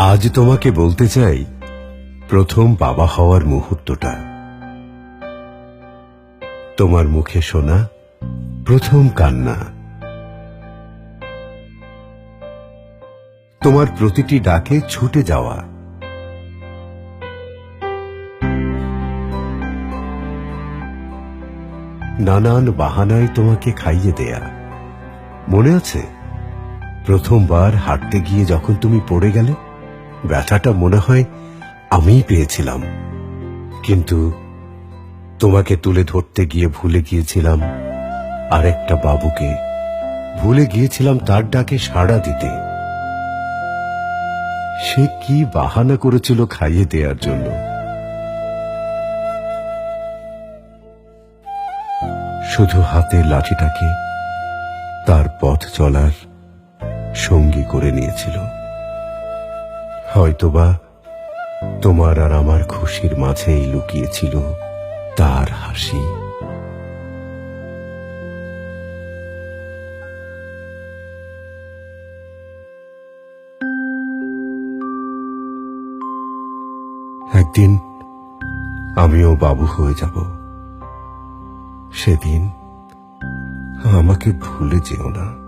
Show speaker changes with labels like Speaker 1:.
Speaker 1: আজ তোমাকে বলতে চাই, প্রথম বাবা হওয়ার মুহূর্তটা। তোমার মুখে শোনা প্রথম কান্না। তোমার প্রতিটি ডাকে ছুটে যাওয়া। নানান বাহানায় তোমাকে খাইয়ে দেয়া। মনে আছে? প্রথমবার হাঁটতে গিয়ে যখন তুমি পড়ে গেলে ব্যথাটা মনে হয় আমিই পেয়েছিলাম। কিন্তু তোমাকে তুলে ধরতে গিয়ে ভুলে গিয়েছিলাম আরেকটা বাবুকে। ভুলে গিয়েছিলাম তার ডাকে সাড়া দিতে। সে কি বাহানা করেছিল খাইয়ে দেওয়ার জন্য? শুধু হাতে লাঠিটাকে তার পথ চলার সঙ্গী করে নিয়েছিল। হয়তোবা তোমার আর আমার খুশির মাঝেই লুকিয়েছিল তার হাসি। একদিন আমিও বাবু হয়ে যাব। সেদিন আমাকে ভুলে যেও না।